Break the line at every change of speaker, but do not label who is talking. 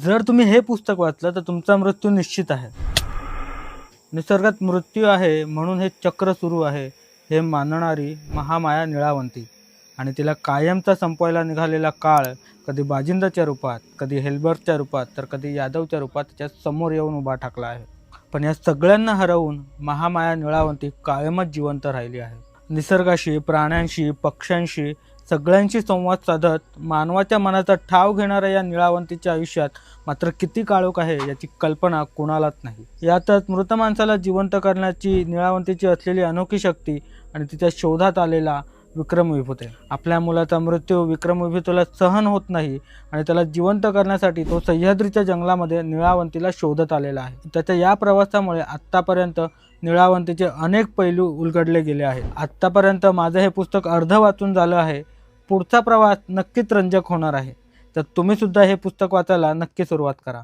जर तुम्ही हे पुस्तक वाचलं तर तुमचा मृत्यू निश्चित आहे. निसर्गात मृत्यू आहे म्हणून हे चक्र सुरू आहे हे मानणारी महामाया निळावंती. आणि तिला कायमचा संपवायला निघालेला काळ कधी बाजिंदाच्या रूपात कधी हेल्बर्टच्या रूपात तर कधी यादवच्या रूपात त्याच्यासमोर येऊन उभा ठाकला आहे. पण या सगळ्यांना हरवून महामाया निळावंती कायमच जिवंत राहिली आहे. निसर्गाशी प्राण्यांशी पक्ष्यांशी सगळ्यांशी संवाद साधत मानवाच्या मनाचा ठाव घेणाऱ्या या निळावंतीच्या आयुष्यात मात्र किती काळोख आहे याची कल्पना कोणालाच नाही. यातच मृत माणसाला जिवंत करण्याची निळावंतीची असलेली अनोखी शक्ती आणि तिच्या शोधात आलेला विक्रम विभूते. आपल्या मुलाचा मृत्यू विक्रम विभूतला सहन होत नाही आणि त्याला जिवंत करण्यासाठी तो सह्याद्रीच्या जंगलामध्ये निळावंतीला शोधत आलेला आहे. त्याच्या या प्रवासामुळे आत्तापर्यंत निळावंतीचे अनेक पैलू उलगडले गेले आहेत. आत्तापर्यंत माझं हे पुस्तक अर्ध वाचून झालं आहे. पुढचा प्रवास नक्कीच रंजक होणार आहे. तर तुम्ही सुद्धा हे पुस्तक वाचायला नक्की सुरुवात करा.